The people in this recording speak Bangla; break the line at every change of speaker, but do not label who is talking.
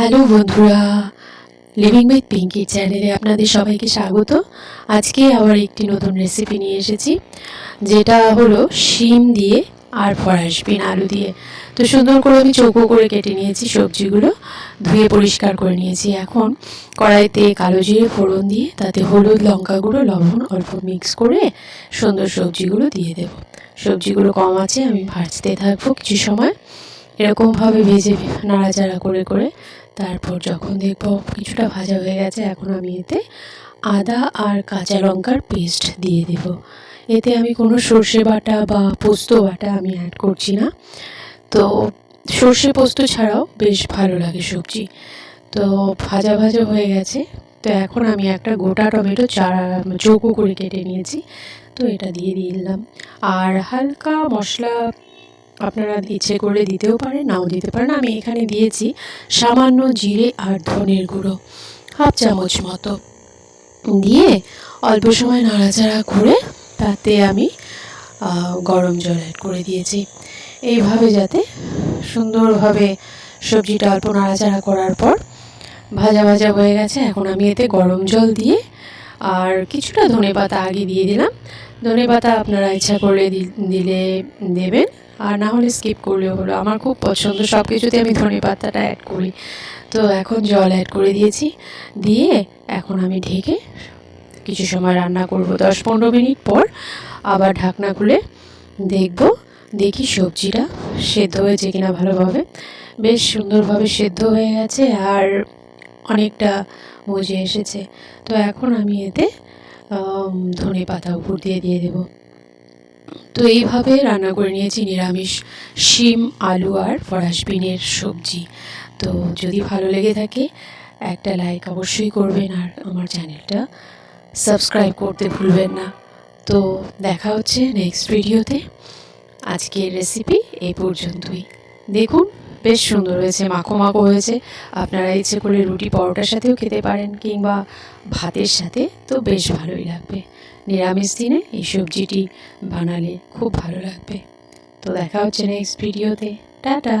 হ্যালো বন্ধুরা লিভিং উইথ পিঙ্কি চ্যানেলে আপনাদের সবাইকে স্বাগত। আজকে আবার একটি নতুন রেসিপি নিয়ে এসেছি, যেটা হলো শিম দিয়ে আর ফরাসবিন আলু দিয়ে। তো সুন্দর করে আমি চৌকো করে কেটে নিয়েছি সবজিগুলো, ধুয়ে পরিষ্কার করে নিয়েছি এখন। কড়াইতে কালো জিরে ফোড়ন দিয়ে, তাতে হলুদ লঙ্কা গুঁড়ো, লবণ অল্প মিক্স করে সুন্দর সবজিগুলো দিয়ে দেব। সবজিগুলো কম আছে, আমি ভাজতে থাকব কিছু সময়। এরকমভাবে ভেজে নাড়াচাড়া করে করে তারপর যখন দেখব কিছুটা ভাজা হয়ে গেছে, এখন আমি এতে আদা আর কাঁচা লঙ্কার পেস্ট দিয়ে দেব। এতে আমি কোনো সর্ষে বাটা বা পোস্ত বাটা আমি অ্যাড করছি না। তো সর্ষে পোস্ত ছাড়াও বেশ ভালো লাগে সবজি। তো ভাজা ভাজা হয়ে গেছে। তো এখন আমি একটা গোটা টমেটো চারা, চৌকো করে কেটে নিয়েছি। তো এটা দিয়ে দিলাম। আর হালকা মশলা আপনারা ইচ্ছে করে দিতেও পারেন, নাও দিতে পারেন। আমি এখানে দিয়েছি সামান্য জিরে আর ধনের গুঁড়ো, হাফ চামচ মতো। দিয়ে অল্প সময় নাড়াচাড়া করে তাতে আমি গরম জল অ্যাড করে দিয়েছি। এইভাবে যাতে সুন্দরভাবে সবজিটা অল্প নাড়াচাড়া করার পর ভাজা ভাজা হয়ে গেছে। এখন আমি এতে গরম জল দিয়ে আর কিছুটা ধনে পাতা আগে দিয়ে দিলাম। ধনে পাতা আপনারা ইচ্ছা করলে দিলে দেবেন। আর না হলে স্কিপ করলেও হলো। আমার খুব পছন্দ সব কিছুতে আমি ধনে পাতাটা অ্যাড করি। তো এখন জল অ্যাড করে দিয়েছি। দিয়ে এখন আমি ঢেকে কিছু সময় রান্না করব। দশ পনেরো মিনিট পর আবার ঢাকনা খুলে দেখব। দেখি সবজিটা সেদ্ধ হয়েছে কিনা ভালোভাবে। বেশ সুন্দরভাবে সেদ্ধ হয়ে গেছে। আর অনেকটা মজে এসেছে। তো এখন আমি এতে ধনে পাতা উপর দিয়ে দিয়ে দেবো। তো এইভাবে রান্না করে নিয়েছি নিরামিষ শিম, আলু আর ফরাসবিনের সবজি। তো যদি ভালো লেগে থাকে, একটা লাইক অবশ্যই করবেন আর আমার চ্যানেলটা সাবস্ক্রাইব করতে ভুলবেন না। তো দেখা হচ্ছে নেক্সট ভিডিওতে আজকের রেসিপি এই পর্যন্তই। দেখুন বেশ সুন্দর হয়েছে, মাখো মাখো হয়েছে। আপনারা ইচ্ছে করলে রুটি পরোটার সাথেও খেতে পারেন, কিংবা ভাতের সাথে তো বেশ ভালোই লাগবে। নিরামিষ দিনে এই সবজিটি বানালে খুব ভালো লাগবে। তো দেখা হচ্ছে নেক্সট ভিডিওতে টাটা!